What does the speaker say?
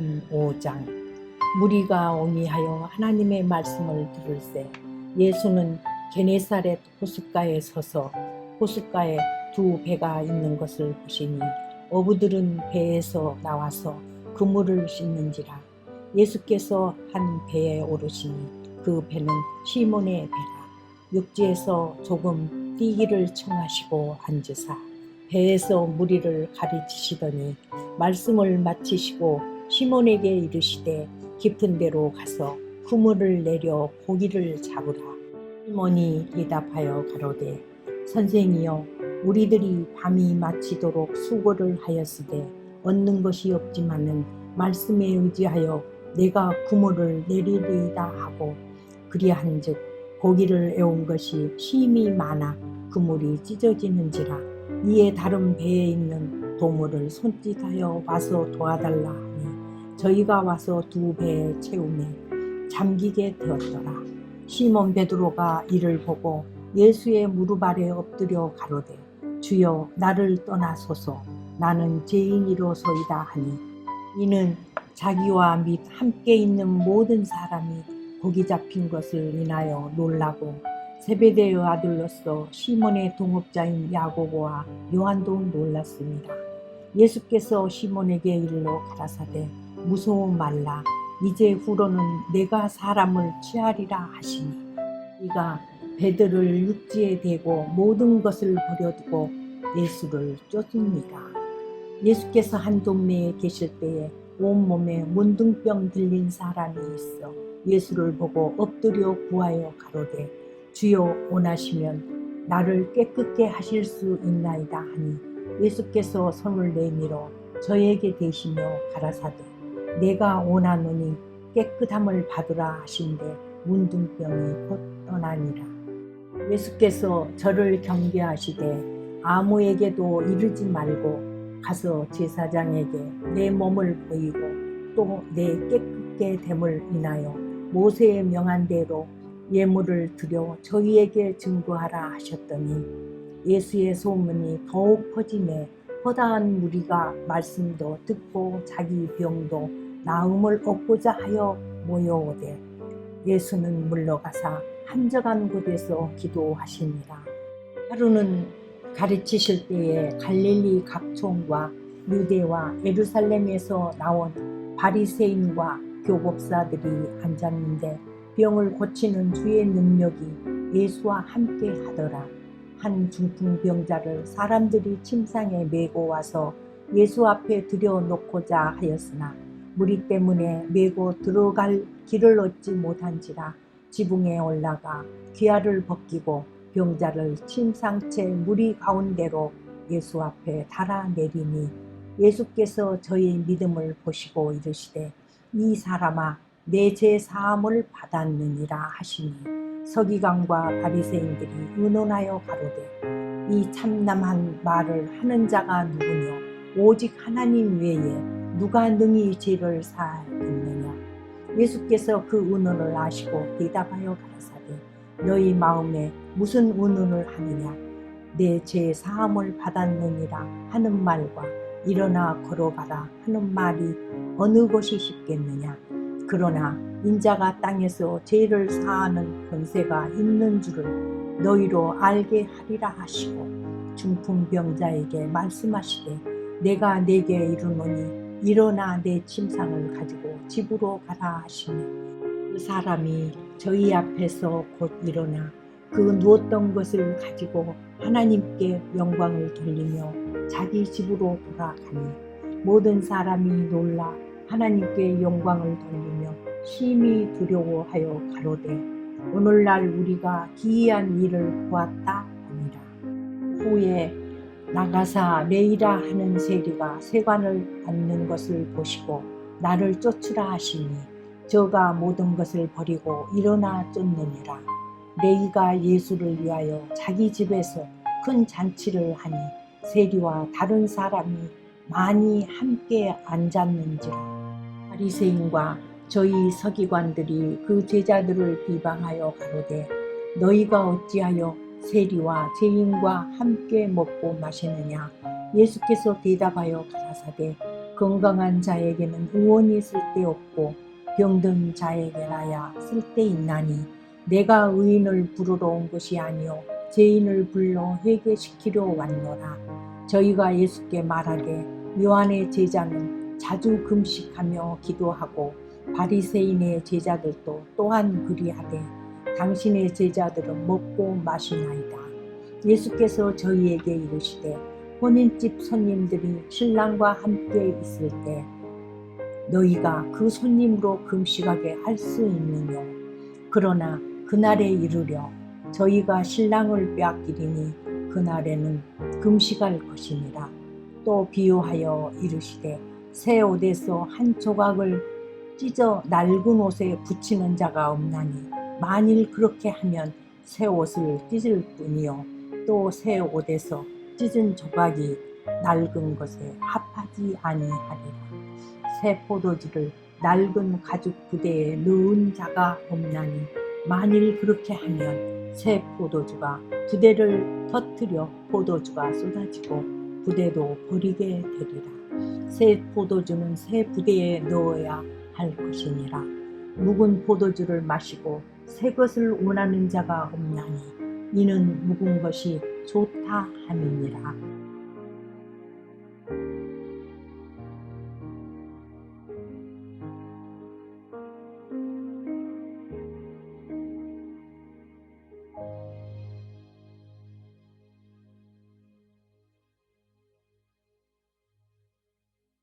마태복음 5장. 무리가 오니하여 하나님의 말씀을 들을세. 예수는 게네사렛 호숫가에 서서 호숫가에 두 배가 있는 것을 보시니 어부들은 배에서 나와서 그물을 씻는지라. 예수께서 한 배에 오르시니 그 배는 시몬의 배라. 육지에서 조금 뛰기를 청하시고 앉으사. 배에서 무리를 가르치시더니 말씀을 마치시고 시몬에게 이르시되 깊은 데로 가서 그물을 내려 고기를 잡으라. 시몬이 대답하여 가로되 선생이여 우리들이 밤이 마치도록 수고를 하였으되 얻는 것이 없지만은 말씀에 의지하여 내가 그물을 내리리이다 하고 그리한즉 고기를 애운 것이 심히 많아 그물이 찢어지는지라 이에 다른 배에 있는 도물을 손짓하여 와서 도와달라 하니 저희가 와서 두 배에 채우매 잠기게 되었더라. 시몬 베드로가 이를 보고 예수의 무릎 아래 엎드려 가로되 주여 나를 떠나소서 나는 죄인이로소이다 하니 이는 자기와 및 함께 있는 모든 사람이 고기 잡힌 것을 인하여 놀라고 세베대의 아들로서 시몬의 동업자인 야고보와 요한도 놀랐습니다. 예수께서 시몬에게 일러 가라사대 무서워 말라. 이제 후로는 내가 사람을 취하리라 하시니. 이가 배들을 육지에 대고 모든 것을 버려두고 예수를 쫓습니다. 예수께서 한 동네에 계실 때에 온몸에 문둥병 들린 사람이 있어 예수를 보고 엎드려 구하여 가로되 주여 원하시면 나를 깨끗게 하실 수 있나이다 하니 예수께서 손을 내밀어 저에게 대시며 가라사대 내가 원하노니 깨끗함을 받으라 하신데 문둥병이 곧 떠나니라. 예수께서 저를 경계하시되 아무에게도 이르지 말고 가서 제사장에게 내 몸을 보이고 또 내 깨끗게 됨을 인하여 모세의 명한 대로 예물을 드려 저희에게 증거하라 하셨더니 예수의 소문이 더욱 퍼지매 허다한 무리가 말씀도 듣고 자기 병도 나음을 얻고자 하여 모여오되 예수는 물러가사 한적한 곳에서 기도하시니라 하루는 가르치실 때에 갈릴리 각촌과 유대와 에루살렘에서 나온 바리새인과 교법사들이 앉았는데 병을 고치는 주의 능력이 예수와 함께 하더라. 한 중풍병자를 사람들이 침상에 메고 와서 예수 앞에 들여놓고자 하였으나 무리 때문에 메고 들어갈 길을 얻지 못한지라 지붕에 올라가 귀화를 벗기고 병자를 침상채 무리 가운데로 예수 앞에 달아내리니 예수께서 저희 믿음을 보시고 이르시되 이 사람아 내 죄 사함을 받았느니라 하시니 서기관과 바리새인들이 의논하여 가로되 이 참남한 말을 하는 자가 누구뇨 오직 하나님 외에 누가 능히 죄를 사하겠느냐? 예수께서 그 의논을 아시고 대답하여 가라사대 너희 마음에 무슨 의논을 하느냐? 내 죄 사함을 받았느니라 하는 말과 일어나 걸어가라 하는 말이 어느 것이 쉽겠느냐 그러나 인자가 땅에서 죄를 사하는 권세가 있는 줄을 너희로 알게 하리라 하시고 중풍병자에게 말씀하시되 내가 내게 이르노니 일어나 내 침상을 가지고 집으로 가라 하시니 그 사람이 저희 앞에서 곧 일어나 그 누웠던 것을 가지고 하나님께 영광을 돌리며 자기 집으로 돌아가니 모든 사람이 놀라 하나님께 영광을 돌리며 심히 두려워하여 가로되 오늘날 우리가 기이한 일을 보았다 하니라. 후에 나가사 레이라 하는 세리가 세관을 받는 것을 보시고 나를 쫓으라 하시니 저가 모든 것을 버리고 일어나 쫓느니라. 레이가 예수를 위하여 자기 집에서 큰 잔치를 하니 세리와 다른 사람이 많이 함께 앉았는지라 바리새인과 저희 서기관들이 그 제자들을 비방하여 가로되 너희가 어찌하여 세리와 죄인과 함께 먹고 마시느냐? 예수께서 대답하여 가라사대 건강한 자에게는 의원이 쓸데없고 병든 자에게라야 쓸데있나니 내가 의인을 부르러 온 것이 아니요 죄인을 불러 회개시키려 왔노라. 저희가 예수께 말하되 요한의 제자는 자주 금식하며 기도하고 바리새인의 제자들도 또한 그리하되 당신의 제자들은 먹고 마시나이다. 예수께서 저희에게 이르시되 혼인집 손님들이 신랑과 함께 있을 때 너희가 그 손님으로 금식하게 할 수 있느뇨? 그러나 그날에 이르려 저희가 신랑을 빼앗기리니 그날에는 금식할 것이니라. 또 비유하여 이르시되 새 옷에서 한 조각을 찢어 낡은 옷에 붙이는 자가 없나니 만일 그렇게 하면 새 옷을 찢을 뿐이요. 또 새 옷에서 찢은 조각이 낡은 것에 합하지 아니하리라. 새 포도주를 낡은 가죽 부대에 넣은 자가 없나니 만일 그렇게 하면 새 포도주가 부대를 터뜨려 포도주가 쏟아지고 부대도 버리게 되리라 새 포도주는 새 부대에 넣어야 할 것이니라. 묵은 포도주를 마시고 새 것을 원하는 자가 없나니 이는 묵은 것이 좋다 함이니라